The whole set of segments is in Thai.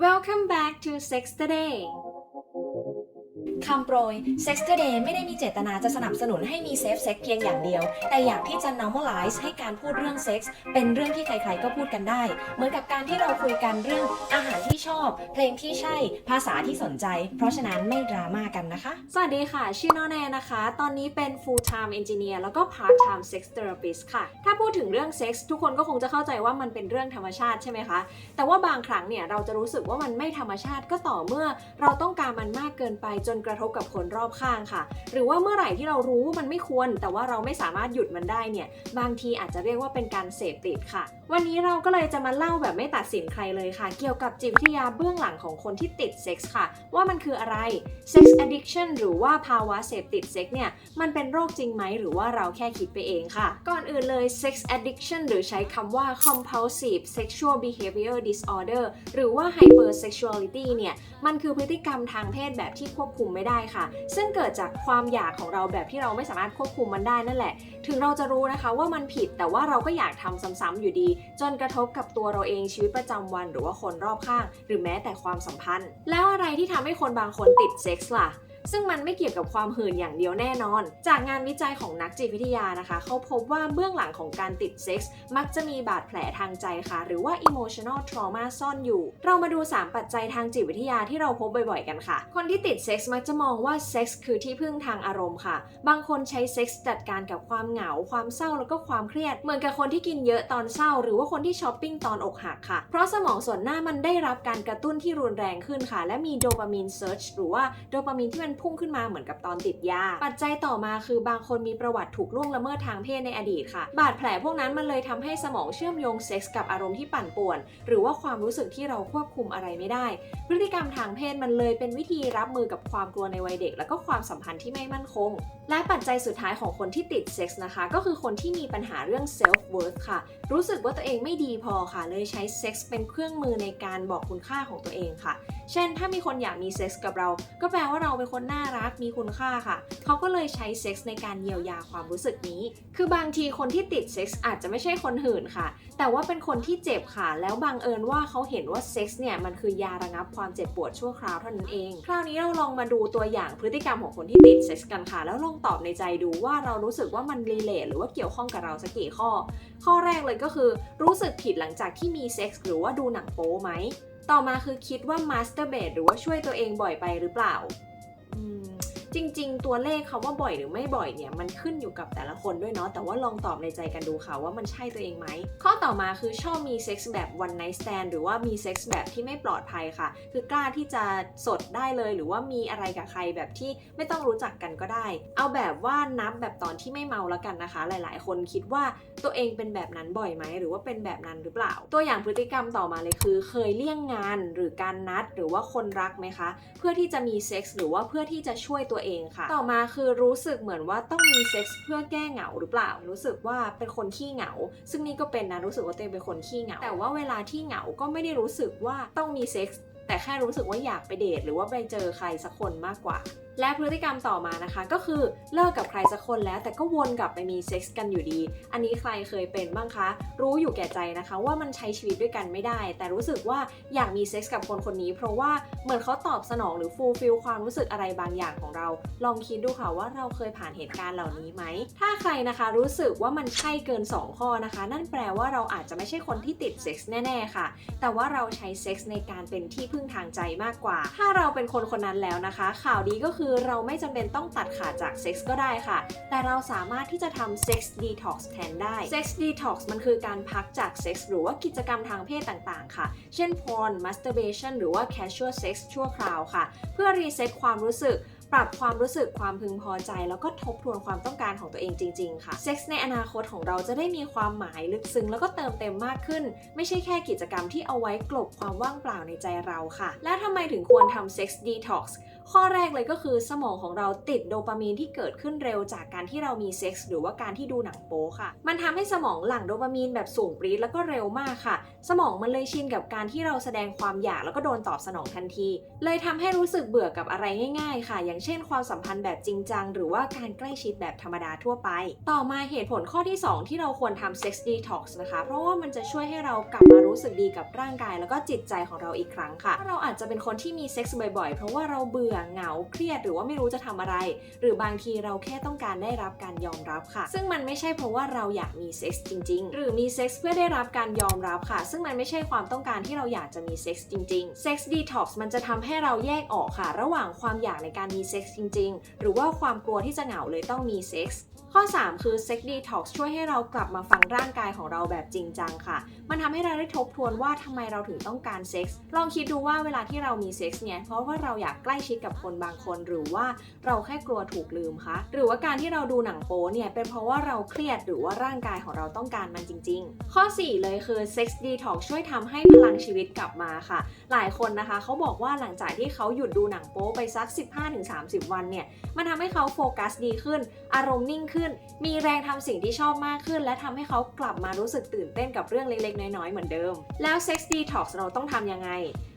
Welcome back to Sex Today คำโปรย Sex Today ไม่ได้มีเจตนาจะสนับสนุนให้มีเซฟเซ็กเพียงอย่างเดียว แต่อยากที่จะ normalize ให้การพูดเรื่องเซ็กส์เป็นเรื่องที่ใครๆก็พูดกันได้ เหมือนกับการที่เราคุยกันเรื่องอาหารที่ชอบ เพลงที่ใช่ ภาษาที่สนใจ เพราะฉะนั้นไม่ดราม่ากันนะคะ สวัสดีค่ะ ชื่อน้องแนนนะคะ ตอนนี้เป็น full time engineer แล้วก็ part time sex therapist ค่ะ ถ้าพูดถึงเรื่องเซ็กส์ทุกคนก็คงจะเข้าใจว่ามันเป็นเรื่องธรรมชาติใช่ไหมคะ แต่ว่าบางครั้งเนี่ยเราจะรู้สึกว่ามันไม่ธรรมชาติก็ต่อเมื่อเราต้องการมันมากเกินไปจนกระทบกับคนรอบข้างค่ะ หรือว่าเมื่อไหร่ที่เรารู้ว่ามันไม่ควร แต่ว่าเราไม่สามารถหยุดมันได้เนี่ย บางทีอาจจะเรียกว่าเป็นการเสพติดค่ะ วันนี้เราก็เลยจะมาเล่าแบบไม่ตัดสินใครเลยค่ะ เกี่ยวกับจิตวิทยาเบื้องหลังของคนที่ติดเซ็กส์ค่ะ ว่ามันคืออะไร sex addiction หรือว่าภาวะเสพติดเซ็กส์เนี่ย มันเป็นโรคจริงไหมหรือว่าเราแค่คิดไปเองค่ะ ก่อนอื่นเลย sex addiction หรือใช้คำว่า compulsive sexual behavior disorder หรือว่า hypersexuality เนี่ย มันคือพฤติกรรมทางเพศแบบที่ควบคุมไม่ได้ค่ะ ซึ่งเกิดจากความอยากของเราแบบที่เราไม่สามารถควบคุมมันได้นั่นแหละ ถึงเราจะรู้นะคะว่ามันผิดแต่ว่าเราก็อยากทำซ้ำๆอยู่ดี จนกระทบกับตัวเราเองชีวิตประจำวัน หรือว่าคนรอบข้าง หรือแม้แต่ความสัมพันธ์ แล้วอะไรที่ทำให้คนบางคนติดเซ็กส์ล่ะ ซึ่งมันไม่เกี่ยวกับความหื่นอย่างเดียวแน่นอน จากงานวิจัยของนักจิตวิทยานะคะ เขาพบว่าเบื้องหลังของการติดเซ็กส์มักจะมีบาดแผลทางใจค่ะ หรือว่า emotional trauma ซ่อนอยู่ เรามาดู 3 ปัจจัยทางจิตวิทยาที่เราพบบ่อยๆกันค่ะ คนที่ติดเซ็กส์มักจะมองว่าเซ็กส์คือที่พึ่งทางอารมณ์ค่ะ บางคนใช้เซ็กส์จัดการกับความเหงา ความเศร้าแล้วก็ความเครียด เหมือนกับคนที่กินเยอะตอนเศร้า หรือว่าคนที่ช้อปปิ้งตอนอกหักค่ะ เพราะสมองส่วนหน้ามันได้รับการกระตุ้นที่รุนแรงขึ้นค่ะ และมีโดปามีนเซิร์ชหรือว่าโดปามีนที่มันพุ่งขึ้นมาเหมือนกับตอนติดยา ปัจจัยต่อมาคือบางคนมีประวัติถูกล่วงละเมิดทางเพศในอดีตค่ะ บาดแผลพวกนั้นมันเลยทำให้สมองเชื่อมโยงเซ็กส์กับอารมณ์ที่ปั่นป่วน หรือว่าความรู้สึกที่เราควบคุมอะไรไม่ได้ พฤติกรรมทางเพศมันเลยเป็นวิธีรับมือกับความกลัวในวัยเด็ก แล้วก็ความสัมพันธ์ที่ไม่มั่นคง และปัจจัยสุดท้ายของคนที่ติดเซ็กส์นะคะ ก็คือคนที่มีปัญหาเรื่อง self worth ค่ะ รู้สึกว่าตัวเองไม่ดีพอค่ะ เลยใช้เซ็กส์เป็นเครื่องมือในการบอกคุณค่าของตัวเองค่ะ เช่น ถ้ามีคนอยากมีเซ็กส์กับเรา ก็แปลว่าเราเป็นคนน่ารักมีคุณค่าค่ะ เขาก็เลยใช้เซ็กส์ในการเยียวยาความรู้สึกนี้ คือบางทีคนที่ติดเซ็กส์อาจจะไม่ใช่คนหื่นค่ะ แต่ว่าเป็นคนที่เจ็บค่ะ แล้วบังเอิญว่าเขาเห็นว่าเซ็กส์เนี่ยมันคือยาระงับความเจ็บปวดชั่วคราวเท่านั้นเอง คราวนี้เราลองมาดูตัวอย่างพฤติกรรมของคนที่ติดเซ็กส์กันค่ะ แล้วลองตอบในใจดูว่าเรารู้สึกว่ามันรีเลทหรือว่าเกี่ยวข้องกับเราสักกี่ข้อ ข้อแรกเลยก็คือ รู้สึกผิดหลังจากที่มีเซ็กส์หรือว่าดูหนังโป๊ไหม ต่อมาคือคิดว่ามาสเตอร์เบดหรือว่าช่วยตัวเองบ่อยไปหรือเปล่าอืม จริง ๆ ตัวเลขคำว่าบ่อยหรือไม่บ่อยเนี่ยมันขึ้นอยู่กับแต่ละคนด้วยเนาะแต่ว่าลองตอบในใจกันดูค่ะว่ามันใช่ตัวเองไหม ข้อต่อมาคือชอบมีเซ็กส์แบบ one night stand หรือว่ามีเซ็กส์แบบที่ไม่ปลอดภัยค่ะ คือกล้าที่จะสดได้เลยหรือว่ามีอะไรกับใครแบบที่ไม่ต้องรู้จักกันก็ได้ เอาแบบว่านับแบบตอนที่ไม่เมาแล้วกันนะคะ หลาย ๆ คนคิดว่าตัวเองเป็นแบบนั้นบ่อยไหมหรือว่าเป็นแบบนั้นหรือเปล่า ตัวอย่างพฤติกรรมต่อมาเลยคือ เคยเลี่ยงงานหรือการนัดหรือว่าคนรักไหมคะ เพื่อที่จะมีเซ็กส์หรือว่าเพื่อที่จะช่วยตัวเองค่ะ ต่อมาคือรู้สึกเหมือนว่าต้องมีเซ็กส์เพื่อแก้เหงาหรือเปล่า รู้สึกว่าเป็นคนขี้เหงา ซึ่งนี่ก็เป็นนะรู้สึกว่าตัวเองเป็นคนขี้เหงา แต่ว่าเวลาที่เหงาก็ไม่ได้รู้สึกว่าต้องมีเซ็กส์แต่แค่รู้สึกว่าอยากไปเดทหรือว่าไปเจอใครสักคนมากกว่า และพฤติกรรมต่อมานะคะ ก็คือเลิกกับใครสักคนแล้ว แต่ก็วนกลับไปมีเซ็กส์กันอยู่ดี อันนี้ใครเคยเป็นบ้างคะ รู้อยู่แก่ใจนะคะ ว่ามันใช้ชีวิตด้วยกันไม่ได้ แต่รู้สึกว่าอยากมีเซ็กส์กับคนคนนี้ เพราะว่าเหมือนเขาตอบสนองหรือฟูลฟิลความรู้สึกอะไรบางอย่างของเรา ลองคิดดูค่ะว่าเราเคยผ่านเหตุการณ์เหล่านี้ไหม ถ้าใครนะคะรู้สึกว่ามันใช่เกิน 2 ข้อนะคะ นั่นแปลว่าเราอาจจะไม่ใช่คนที่ติดเซ็กส์แน่ๆค่ะ แต่ว่าเราใช้เซ็กส์ในการเป็นที่พึ่งทางใจมากกว่า ถ้าเราเป็นคนคนนั้นแล้วนะคะ ข่าวดีก็คือคือเราไม่จำเป็นต้องตัดขาดจากเซ็กส์ก็ได้ค่ะ แต่เราสามารถที่จะทำเซ็กส์ดีท็อกซ์แทนได้เซ็กส์ดีท็อกซ์มันคือการพักจากเซ็กส์หรือว่ากิจกรรมทางเพศต่างๆ ค่ะ เช่น porn masturbation หรือว่า casual sex ชั่วคราวค่ะ เพื่อรีเซ็ตความรู้สึกปรับความรู้สึกความพึงพอใจ แล้วก็ทบทวนความต้องการของตัวเองจริง ๆ ค่ะ เซ็กส์ในอนาคตของเราจะได้มีความหมายลึกซึ้งแล้วก็เติมเต็มมากขึ้น ไม่ใช่แค่กิจกรรมที่เอาไว้กลบความว่างเปล่าในใจเราค่ะ และทำไมถึงควรทำเซ็กส์ดีท็อกซ์ ข้อแรกเลยก็คือสมองของเราติดโดปามีนที่เกิดขึ้นเร็วจากการที่เรามีเซ็กส์หรือว่าการที่ดูหนังโป๊ค่ะ มันทำให้สมองหลั่งโดปามีนแบบสูงปรี๊ดแล้วก็เร็วมากค่ะ สมองมันเลยชินกับการที่เราแสดงความอยากแล้วก็โดนตอบสนองทันที เลยทำให้รู้สึกเบื่อกับอะไรง่าย ๆ ค่ะ อย่างเช่น ความสัมพันธ์แบบจริงจังหรือว่าการใกล้ชิดแบบธรรมดาทั่วไป ต่อมาเหตุผลข้อที่ 2 ที่เราควรทำ sex detox นะคะ เพราะว่ามันจะช่วยให้เรากลับมารู้สึกดีกับร่างกาย แล้วก็จิตใจของเราอีกครั้งค่ะ เราอาจจะเป็นคนที่มีเซ็กส์บ่อยๆ เพราะว่าเราเบื่อเหงาเครียดหรือว่าไม่รู้จะทำอะไร หรือบางทีเราแค่ต้องการได้รับการยอมรับค่ะ ซึ่งมันไม่ใช่เพราะว่าเราอยากมีเซ็กส์จริง ๆ หรือมีเซ็กส์เพื่อได้รับการยอมรับค่ะ ซึ่งมันไม่ใช่ความต้องการที่เราอยากจะมีเซ็กส์จริงๆเซ็กซ์ดีท็อกซ์มันจะทำให้เราแยกออกค่ะ ระหว่างความอยากในการมีเซ็กส์จริง ๆ หรือว่าความกลัวที่จะเหงาเลยต้องมีเซ็กส์ ข้อ 3 คือ sex detox ช่วยให้เรากลับมาฟังร่างกายของเราแบบจริงจังค่ะ มันทำให้เราได้ทบทวนว่าทำไมเราถึงต้องการเซ็กส์ ลองคิดดูว่าเวลาที่เรามีเซ็กส์เนี่ย เพราะว่าเราอยากใกล้ชิดกับคนบางคน หรือว่าเราแค่กลัวถูกลืมคะ หรือว่าการที่เราดูหนังโป๊เนี่ย เป็นเพราะว่าเราเครียดหรือว่าร่างกายของเราต้องการมันจริง ๆ ข้อ 4 เลยคือ sex detox ช่วยทำให้พลังชีวิตกลับมาค่ะ หลายคนนะคะเขาบอกว่าหลังจากที่เขาหยุดดูหนังโป๊ไปสัก 15-30 วันเนี่ย มันทำให้เขาโฟกัสดีขึ้น อารมณ์นิ่งขึ้นมีแรงทำสิ่งที่ชอบมากขึ้น และทำให้เขากลับมารู้สึกตื่นเต้นกับเรื่องเล็กๆ น้อยๆ เหมือนเดิม แล้ว Sex Detox เราต้องทำยังไง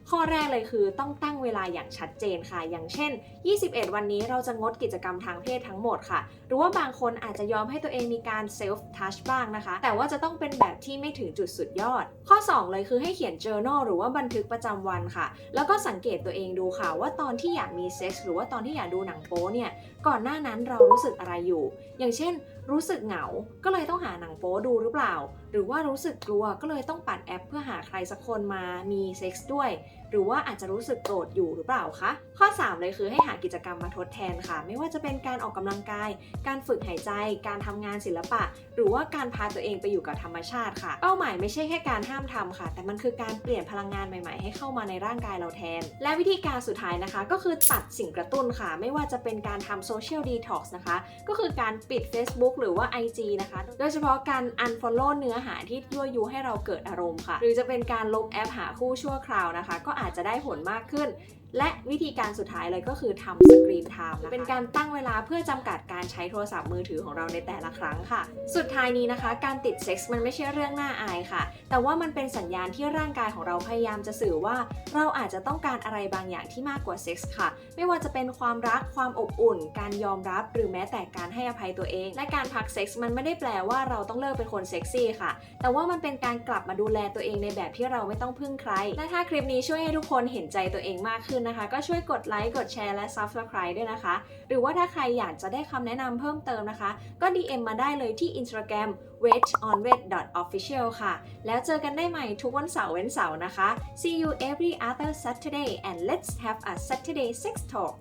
ข้อแรกเลยคือต้องตั้งเวลาอย่างชัดเจนค่ะ อย่างเช่น 21 วันนี้เราจะงดกิจกรรมทางเพศทั้งหมดค่ะ หรือว่าบางคนอาจจะยอมให้ตัวเองมีการ self touch บ้างนะคะ แต่ว่าจะต้องเป็นแบบที่ไม่ถึงจุดสุดยอด ข้อ 2 เลยคือให้เขียน journal หรือว่าบันทึกประจำวันค่ะ แล้วก็สังเกตตัวเองดูค่ะ ว่าตอนที่อยากมีเซ็กส์หรือว่าตอนที่อยากดูหนังโป๊เนี่ย ก่อนหน้านั้นเรารู้สึกอะไรอยู่ อย่างเช่น รู้สึกเหงา ก็เลยต้องหาหนังโป๊ดูหรือเปล่า หรือว่ารู้สึกกลัวก็เลยต้องปัดแอปเพื่อหาใครสักคนมามีเซ็กส์ด้วย หรือว่าอาจจะรู้สึกโกรธอยู่หรือเปล่าคะ ข้อ 3 เลยคือให้หากิจกรรมมาทดแทนค่ะ ไม่ว่าจะเป็นการออกกำลังกาย การฝึกหายใจ การทำงานศิลปะ หรือว่าการพาตัวเองไปอยู่กับธรรมชาติค่ะ เป้าหมายไม่ใช่แค่การห้ามทำค่ะ แต่มันคือการเปลี่ยนพลังงานใหม่ๆ ให้เข้ามาในร่างกายเราแทน และวิธีการสุดท้ายนะคะ ก็คือตัดสิ่งกระตุ้นค่ะ ไม่ว่าจะเป็นการทำโซเชียลดีท็อกซ์นะคะ ก็คือการปิด Facebook หรือว่า IG นะคะ โดยเฉพาะการ unfollow เนื้อหาที่ยั่วยุให้เราเกิดอารมณ์ค่ะ หรือจะเป็นการลบแอปหาคู่ชั่วคราวนะคะ ก็อาาจจะได้ผลมากขึ้น และวิธีการสุดท้ายเลยก็คือทำสกรีนไทม์นะคะเป็นการตั้งเวลาเพื่อจำกัดการใช้โทรศัพท์มือถือของเราในแต่ละครั้งค่ะ สุดท้ายนี้นะคะ การติดเซ็กส์มันไม่ใช่เรื่องน่าอายค่ะ แต่ว่ามันเป็นสัญญาณที่ร่างกายของเราพยายามจะสื่อว่า เราอาจจะต้องการอะไรบางอย่างที่มากกว่าเซ็กส์ค่ะ ไม่ว่าจะเป็นความรักความอบอุ่น การยอมรับหรือแม้แต่การให้อภัยตัวเอง และการพักเซ็กส์มันไม่ได้แปลว่าเราต้องเลิกเป็นคนเซ็กซี่ค่ะ แต่ว่ามันเป็นการกลับมาดูแลตัวเองในแบบที่เราไม่ต้องพึ่งใคร และถ้าคลิปนี้ช่วยให้ทุกคนเห็นใจตัวเองมากขึ้นนะคะ ก็ช่วยกดไลค์ กดแชร์ และ Subscribe ด้วยนะคะ หรือว่าถ้าใครอยากจะได้คำแนะนำเพิ่มเติมนะคะ ก็ DM มาได้เลยที่ Instagram w e t on w e t official ค่ะ แล้วเจอกันได้ใหม่ทุกวันเสาร์เว้นเสาร์นะคะ See you every other Saturday and let's have a Saturday sex talk